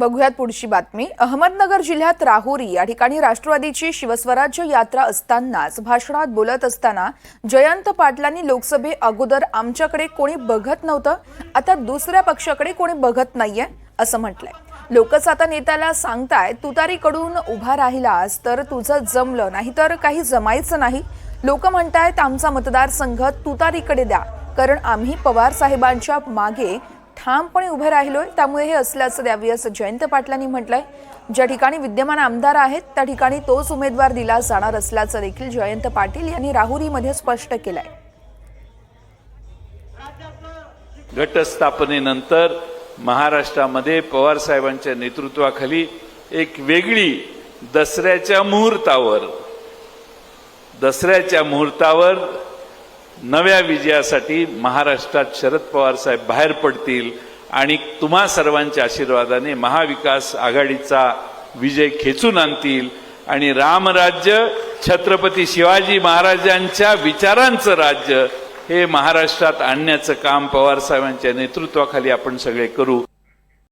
बघूयात पुढची बातमी. अहमदनगर जिल्ह्यात राहुरी या ठिकाणी राष्ट्रवादीची शिवस्वराज्य यात्रा असतानाच भाषणात बोलत असताना जयंत पाटलांनी लोकसभे अगोदर आमच्याकडे कोणी बघत नव्हतं आता दुसऱ्या पक्षाकडे कोणी बघत नाहीये असं म्हटलंय. लोकच आता नेत्याला सांगताय तुतारीकडून उभा राहिलास तर तुझं जमलं नाही तर काही जमायचं नाही. लोक म्हणतायत आमचा मतदारसंघ तुतारीकडे द्या कारण आम्ही पवार साहेबांच्या मागे ठामपणे उभे राहिलोय त्यामुळे हे असल्याचं द्यावी असं जयंत पाटलांनी म्हटलंय. ज्या ठिकाणी विद्यमान आमदार आहेत त्या ठिकाणी तोच उमेदवार दिला जाणार असल्याचं देखील जयंत पाटील यांनी राहुरीमध्ये स्पष्ट केलंय. घटस्थापनेनंतर महाराष्ट्रामध्ये पवार साहेबांच्या नेतृत्वाखाली एक वेगळी दसऱ्याच्या मुहूर्तावर दसऱ्याच्या मुहूर्तावर नव्या विजयासाठी महाराष्ट्रात शरद पवार साहेब बाहेर पडतील आणि तुम्हा सर्वांच्या आशीर्वादाने महाविकास आघाडीचा विजय खेचून आणतील. आणि रामराज्य छत्रपती शिवाजी महाराजांच्या विचारांचं राज्य हे महाराष्ट्रात आणण्याचं काम पवार साहेबांच्या नेतृत्वाखाली आपण सगळे करू.